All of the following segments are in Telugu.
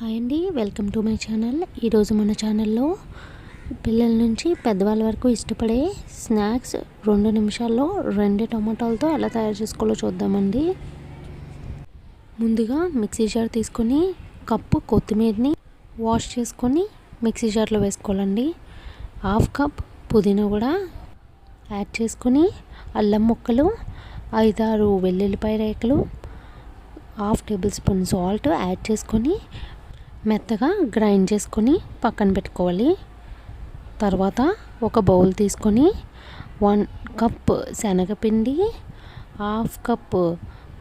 హాయ్ అండి వెల్కమ్ టు మై ఛానల్. ఈరోజు మన ఛానల్లో పిల్లల నుంచి పెద్దవాళ్ళ వరకు ఇష్టపడే స్నాక్స్ రెండు నిమిషాల్లో రెండు టమాటాలతో ఎలా తయారు చేసుకోవాలో చూద్దామండి. ముందుగా మిక్సీ జార్ తీసుకొని కప్పు కొత్తిమీరని వాష్ చేసుకొని మిక్సీ జార్లో వేసుకోవాలండి. హాఫ్ కప్ పుదీనా కూడా యాడ్ చేసుకొని అల్లం ముక్కలు ఐదారు వెల్లుల్లిపాయ రేకలు half tablespoon salt add చేసుకొని మెత్తగా గ్రైండ్ చేసుకొని పక్కన పెట్టుకోవాలి. తర్వాత ఒక బౌల్ తీసుకొని వన్ కప్ శనగపిండి హాఫ్ కప్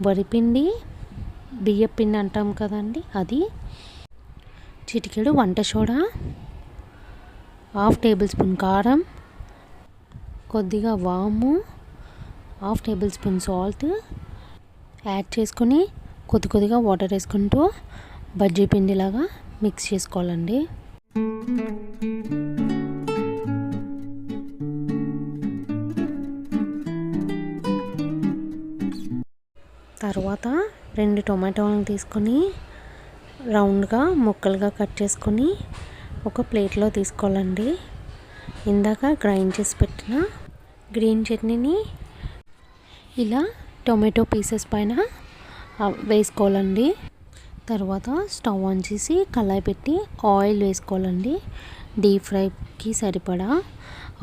వరిపిండి బియ్యపిండి అంటాం కదండి అది చిటికెడు వంట సోడా హాఫ్ టేబుల్ స్పూన్ కారం కొద్దిగా వాము half tablespoon salt add చేసుకొని కొద్ది కొద్దిగా వాటర్ వేసుకుంటూ బజ్జీ పిండిలాగా మిక్స్ చేసుకోవాలండి. తర్వాత రెండు టొమాటోలను తీసుకొని రౌండ్గా ముక్కలుగా కట్ చేసుకొని ఒక ప్లేట్లో తీసుకోవాలండి. ఇందాక గ్రైండ్ చేసి పెట్టిన గ్రీన్ చట్నీని ఇలా టొమాటో పీసెస్ పైన వేసుకోవాలండి. తర్వాత స్టవ్ ఆన్ చేసి కళాయి పెట్టి ఆయిల్ వేసుకోవాలండి. డీప్ ఫ్రైకి సరిపడా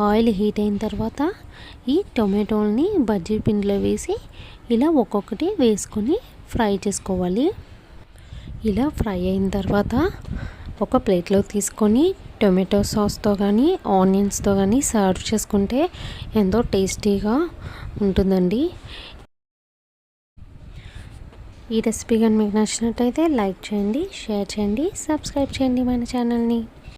ఆయిల్ హీట్ అయిన తర్వాత ఈ టొమాటోల్ని బజ్జీ పిండిలో వేసి ఇలా ఒక్కొక్కటి వేసుకొని ఫ్రై చేసుకోవాలి. ఇలా ఫ్రై అయిన తర్వాత ఒక ప్లేట్లో తీసుకొని టొమాటో సాస్తో కానీ ఆనియన్స్తో కానీ సర్వ్ చేసుకుంటే ఎంతో టేస్టీగా ఉంటుందండి. ఈ రెసిపీ కానీ మీకు నచ్చినట్టయితే లైక్ చేయండి షేర్ చేయండి సబ్స్క్రైబ్ చేయండి మన ఛానల్ని.